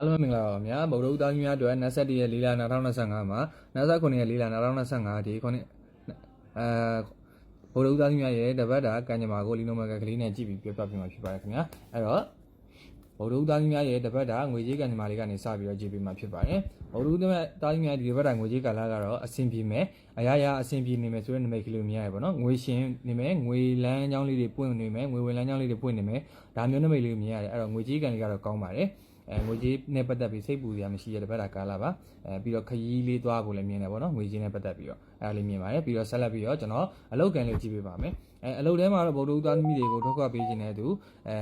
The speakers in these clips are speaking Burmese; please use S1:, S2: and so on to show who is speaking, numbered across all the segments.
S1: အားလုံးပဲမင်္ဂလာပါခင်ဗျာဗုဒ္ဓဦးသားကြီးများအတွက်21ရက်4လ2025မှာ29ရက်4လ2025ဒီခုနှစ်အဲဗုဒ္ဓဦးသားကြီးများရဲ့တပတ်တာကံကြမ္မာကိုလီနိုမကကလေးနဲ့ကြည့်ပြီးပြောပြပြမှာဖြစ်ပါတယ်ခင်ဗျာအဲ့တော့ဗုဒ္ဓဦးသားကြီးများရဲ့တပတ်တာငွေကြေးကံကြမ္မာလေးကနေစပြီးတော့ကြည့်ပေးမှာဖြစ်ပါတယ်ဗုဒ္ဓဦးသားကြီးများဒီတပတ်တာငွေကြေးကာလကတော့အဆင်ပြေမယ်အရာရာအဆင်ပြေနေမယ်ဆိုတဲ့နမိတ်ကလေးမြင်ရတယ်ပေါ့နော်ငွေရှင်နေမယ်ငွေလန်းချောင်းလေးတွေပွင့်နေမယ်ငွေဝင်လန်းချောင်းလေးတွေပွင့်နေမယ်ဒါမျိုးနမိတ်လေးမြင်ရတယ်အဲ့တော့ငွေကြေးကံလေးကတော့ကောင်းပါတယ် အဲငွေကြေးနဲ့ပတ်သက်ပြီးစိတ်ပူစရာမရှိရတဲ့ဘက်ကကာလာပါအဲပြီးတော့ခရီးလေးသွားဖို့လည်းမြင်တယ်ပေါ့နော်ငွေကြေးနဲ့ပတ်သက်ပြီးတော့အဲဒါလေးမြင်ပါတယ်ပြီးတော့ဆက်လက်ပြီးတော့ကျွန်တော်အလောက်ကန်လေးကြည့်ပေးပါမယ်အဲအလောက်ထဲမှာတော့ဗုဒ္ဓဦးသားသမီးတွေကိုဒုက္ခပေးခြင်းတဲ့သူအဲ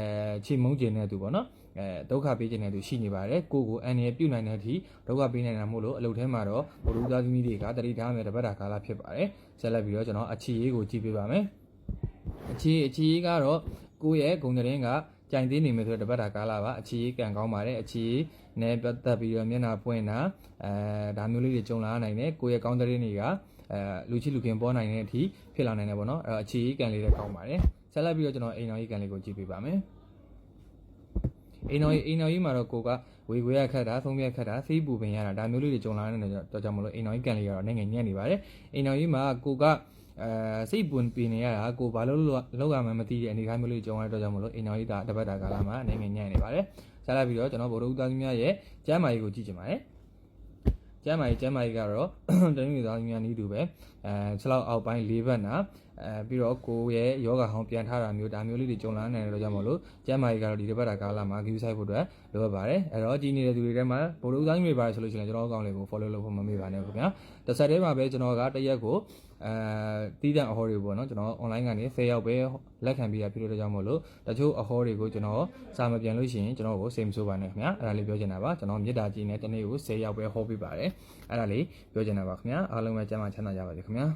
S1: ချေမုန်းခြင်းတဲ့သူပေါ့နော်အဲဒုက္ခပေးခြင်းတဲ့သူရှိနေပါတယ်ကိုကိုအန်ရပြုတ်နိုင်တဲ့အထိဒုက္ခပေးနိုင်တာမို့လို့အလောက်ထဲမှာတော့ဗုဒ္ဓဦးသားသမီးတွေကတတိထားမယ်တပတ်တာကာလဖြစ်ပါတယ်ဆက်လက်ပြီးတော့ကျွန်တော်အခြေရေးကိုကြည့်ပေးပါမယ်အခြေအခြေရေးကတော့ကိုယ့်ရဲ့ဂုံသတင်းက ကြိုင်သေးနေမယ်ဆိုတော့တပတ်တာကားလာပါအခြေရေးကံကောင်းပါတယ်အခြေရေးနဲ့ပတ်သက်ပြီးတော့မျက်နှာပွင့်တာအဲဒါမျိုးလေးတွေကြုံလာနိုင်တယ်ကိုယ့်ရဲ့ကောင်းသတင်းတွေကအဲလူချစ်လူခင်ပေါ်နိုင်တဲ့အထိဖြစ်လာနိုင်တယ်ပေါ့နော်အဲတော့အခြေရေးကံလေးလည်းကောင်းပါတယ်ဆက်လက်ပြီးတော့ကျွန်တော်အိမ်တော်ရေးကံလေးကိုကြည့်ပေးပါမယ်အိမ်တော်ရေးအိမ်တော်ရေးမှာတော့ကိုကဝေဝေရခတ်တာသုံးပြခတ်တာဖေးပူပင်ရတာဒါမျိုးလေးတွေကြုံလာတဲ့တော့ကြောင့်မလို့အိမ်တော်ရေးကံလေးကတော့နိုင်ငံညံ့နေပါတယ်အိမ်တော်ရေးမှာကိုက အဲစိတ်ပွန်ပင်နေရတာကိုဘာလို့လောက်ရမှန်းမသိတဲ့အနေအထားမျိုးလေးကြုံရတဲ့အတွက်ကြောင့်မလို့အိမ်တော်ကြီးတာတပတ်တာကာလမှာအနေငယ်ညံ့နေပါတယ်။ဆက်လိုက်ပြီးတော့ကျွန်တော်ဗုဒ္ဓဦးသားကြီးများရဲ့ကျမ်းမာရေးကိုကြည့်ကြပါမယ်။ကျမ်းမာရေးကျမ်းမာရေးကတော့တနည်းသားကြီးများနည်းတူပဲအဲ6လောက်အောက်ပိုင်း၄ဘက်နာ အဲပြီးတော့ကိုရဲ့ယောဂဟောင်းပြန်ထားတာမျိုးဒါမျိုးလေးတွေကြုံလာနိုင်တဲ့အတွက်ကြောင့်မလို့ကျမ်းမာရေးကတော့ဒီတပတ်တာကာလမှာ view site ဖို့အတွက်လိုအပ်ပါတယ်။အဲတော့ကြည်နေတဲ့သူတွေထဲမှာဗုဒ္ဓဦးသားကြီးတွေပါတယ်ဆိုလို့ရှိရင်ကျွန်တော်အကောင့်လေးကို follow လုပ်ဖို့မမေ့ပါနဲ့ခင်ဗျာ။တစ်ဆက်တည်းမှာပဲကျွန်တော်ကတစ်ရက်ကိုအဲတီးတန့်အဟောတွေပေါ့နော်ကျွန်တော် online ကနေ10ရောက်ပဲလက်ခံပေးရဖြစ်လို့ကြောင့်မို့လို့တချို့အဟောတွေကိုကျွန်တော်စာမပြန်လို့ရှိရင်ကျွန်တော်ကိုစိတ်မဆိုးပါနဲ့ခင်ဗျာအဲ့ဒါလေးပြောချင်တာပါကျွန်တော်မြေတားကြီးနဲ့တနေ့ကို10ရောက်ပဲဟောပေးပါတယ်အဲ့ဒါလေးပြောချင်တာပါခင်ဗျာအားလုံးပဲကျမ်းမာချမ်းသာကြပါစေခင်ဗျာ